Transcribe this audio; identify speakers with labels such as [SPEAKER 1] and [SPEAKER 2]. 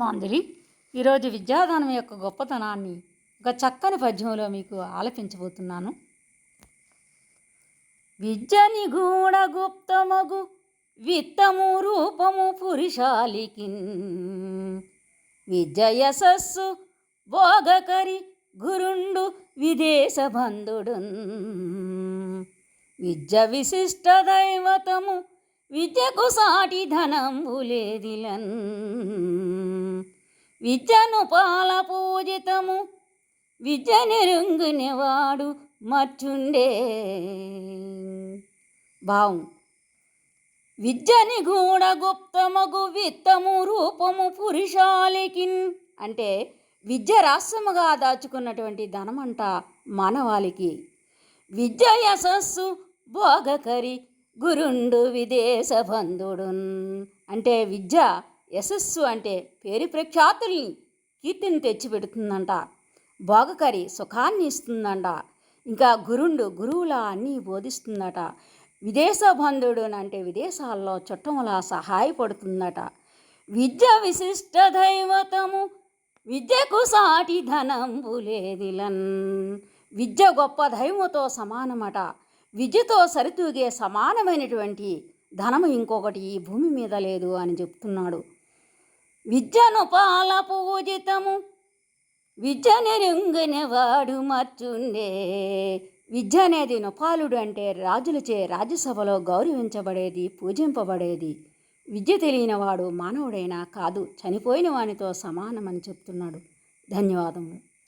[SPEAKER 1] మాంజలి ఈరోజు విద్యాదానం యొక్క గొప్పతనాన్ని ఒక చక్కని పద్యంలో మీకు ఆలపించబోతున్నాను. విద్య నిగూఢ గుప్తమగు విత్తము రూపము పురుషాలికి విద్య యశస్సు భోగకరి గురుండు విదేశ బంధుడు విద్య విశిష్ట దైవతము విద్యకు సాటి ధనంబులేదిలన్. విద్యను పాల పూజితము విద్య నెరుంగునేవాడు మర్చుండే. భావం విద్యని గూఢ గుప్తమగు విత్తము రూపము పురుషాలికిన్. అంటే విద్య రాష్ట్రముగా దాచుకున్నటువంటి ధనమంట మానవాళికి. విద్య యశస్సు భోగకరి గురుండు విదేశ బంధుడున్ అంటే విద్య యశస్సు అంటే పేరు ప్రఖ్యాతుల్ని కీర్తిని తెచ్చిపెడుతుందంట. భోగకరి సుఖాన్ని ఇస్తుందంట. ఇంకా గురుండు గురువులా అన్నీ బోధిస్తుందట. విదేశ బంధుడు అంటే విదేశాల్లో చుట్టములా సహాయపడుతుందట. విద్య విశిష్ట దైవతము విద్యకు సాటి ధనంబులేదిలన్ విద్య గొప్ప దైవముతో సమానమట. విద్యతో సరితూగే సమానమైనటువంటి ధనము ఇంకొకటి ఈ భూమి మీద లేదు అని చెప్తున్నాడు. విద్యను పాల పూజితము విద్య నెరుంగనివాడు మర్చుండే. విద్య అనేది నృపాలుడు అంటే రాజులచే రాజ్యసభలో గౌరవించబడేది పూజింపబడేది. విద్య తెలియనివాడు మానవుడైనా కాదు చనిపోయిన వానితో సమానమని చెప్తున్నాడు. ధన్యవాదములు.